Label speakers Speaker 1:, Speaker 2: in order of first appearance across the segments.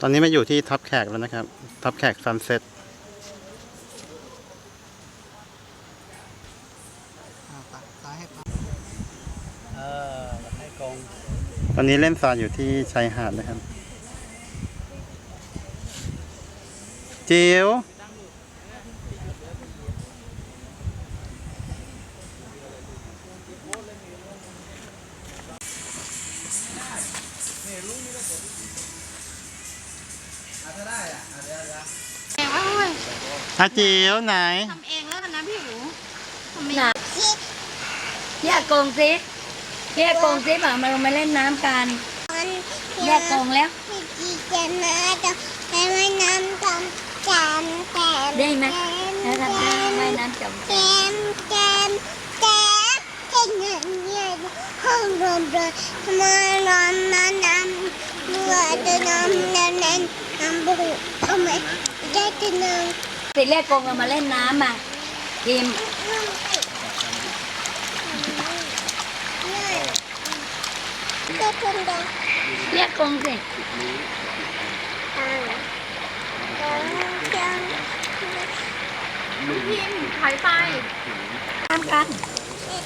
Speaker 1: ตอนนี้มาอยู่ที่ทับแขกแล้วนะครับ ทับแขกซันเซ็ต
Speaker 2: อ่าตัดซ้ายให้ปั๊บ
Speaker 3: เออให้กง
Speaker 1: ตอนนี้เล่นทรายอยู่ที่ชายหาดนะครับ จิ๋ว
Speaker 2: ถ้าได้อ่ะอะเดี๋ยวเดี๋ยว
Speaker 4: เองว่าเว้ย
Speaker 1: อาจิ๋วไหน
Speaker 4: ทำเองแล้วกันนะพี่หูทำเอง
Speaker 5: น่ะพี่อากงซิพี่อากงซิบอกมาลงมาเล่นน้ำกันพี่อากงแล้ว
Speaker 6: พี่จะมาจะแต่ไม่น้ำจำจำแต่
Speaker 5: ได้ไหมแล้วทำได้ว่ายน้ำจม
Speaker 6: แจมแจมแจมแจมเงี้ยเงี้ยห้องรวมเลยมาล้อมมาน้ำเมื่อจะน้ำนั้นนั้นน้ำ บุกเอาไหมได้จะน้ำ
Speaker 5: สิเรียกกงเรามาเล่นน้ำมากิม
Speaker 6: ก็คงได้
Speaker 5: เรียกกงสิ
Speaker 6: จัง
Speaker 4: พิมพ์ถอยไป
Speaker 5: น้ำกัน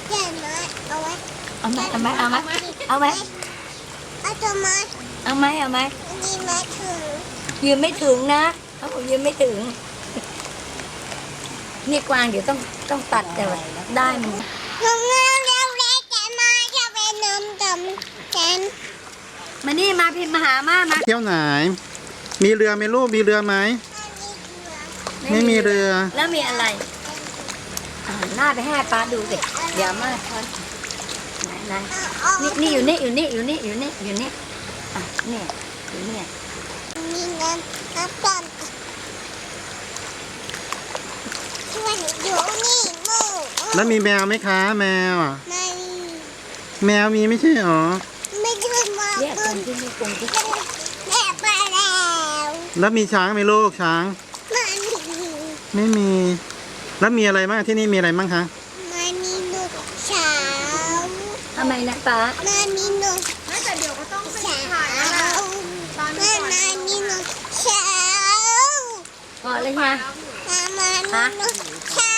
Speaker 6: เจ๋งเลยเอาไว้
Speaker 5: เอาไหมเอาไหมเอาไหมเอาไหม
Speaker 6: เอาตัวมา
Speaker 5: เอาไหมเอาไหม
Speaker 6: นี่มาถึง
Speaker 5: ยืมไม่ถึงนะเขาบอกยืมไม่ถึง นี่กวางเดี๋ยวต้องต้องตัดแต่ว่าได้มัน
Speaker 6: งงเร็วเร็วจะมาจะไปน้ำจำจัน
Speaker 5: มานี่มาพิมพ์มาหามามา
Speaker 1: เที่ยวไหน มีเรือไหมลูกมีเรือไหมไม่มีเรือ
Speaker 5: แล้วมีอะไรอ่าหน้าไปให้ป้าดูสิเดี๋ยวมาทอนไหนไหนนี่นี่อยู่นี่อยู่นี่อยู่นี่อยู่นี่อยู่นี่อะเนี่ยอยู่เนี่ย
Speaker 6: มีน้ำน้ำจำช่วยอยู่นี่มู
Speaker 1: แล้วมีแมวไหมคะแมวอะ
Speaker 6: ไม่
Speaker 1: แมวมีไม่ใช่หรอ
Speaker 6: ไม่ช่วยมา
Speaker 5: เรียก
Speaker 6: คุ
Speaker 5: คน
Speaker 6: ณ
Speaker 5: ที่นี่กงที่
Speaker 6: แม่ไปแล้ว
Speaker 1: แล้วมีช้างไหมลูกช้าง
Speaker 6: มันมี
Speaker 1: ไม่มี แล้วมีอะไรบ้างที่นี่มีอะไรบ้างคะ
Speaker 6: มันมีนกเช้า
Speaker 5: ทำไมนะป้า
Speaker 6: มันมีนก
Speaker 4: ไม่แต่เดี๋ยวก็ต้องไป
Speaker 6: เช้า
Speaker 4: ถ่ายแล้วล่ะตอน
Speaker 6: มั
Speaker 4: นี้
Speaker 6: น
Speaker 4: ก่อน
Speaker 6: มันมีนกเช้า
Speaker 5: พอเลยฮะ
Speaker 6: มันมันมีนกเช้า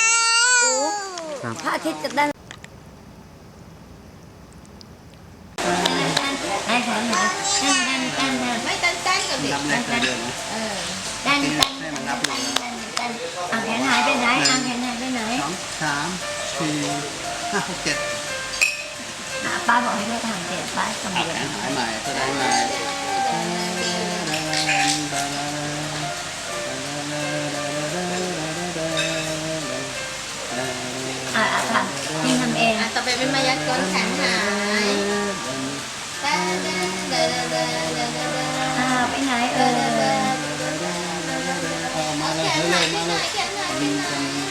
Speaker 1: ครับ
Speaker 5: พระอาทิตย์จะได้ได้ค่ะได้ค่ะได้ค่ะได้ค่ะ
Speaker 4: ไม่เต้นเต้นกับเด็ก
Speaker 3: นับแรกเดือนนะ
Speaker 4: เออ
Speaker 5: ได้ค่ะเอาแขนหายไปไหนเอาแขนหายไปไหน
Speaker 2: สองสามสี่ห้าหกเจ็ด
Speaker 5: อะป้าบอกให้ด้วยทางเจ็ดป้ากำ
Speaker 3: เอา
Speaker 5: ลัง
Speaker 3: แขนหายใหม่แสดงใหม่
Speaker 4: เป็นมายากลแขนหายเต้นเต้นเต้นเต้นเต้นเต้นเต้น
Speaker 5: อ้าวไปไหนเออ
Speaker 3: เอามาเลยเร็วๆมาเลย
Speaker 4: แขนหายแขนหาย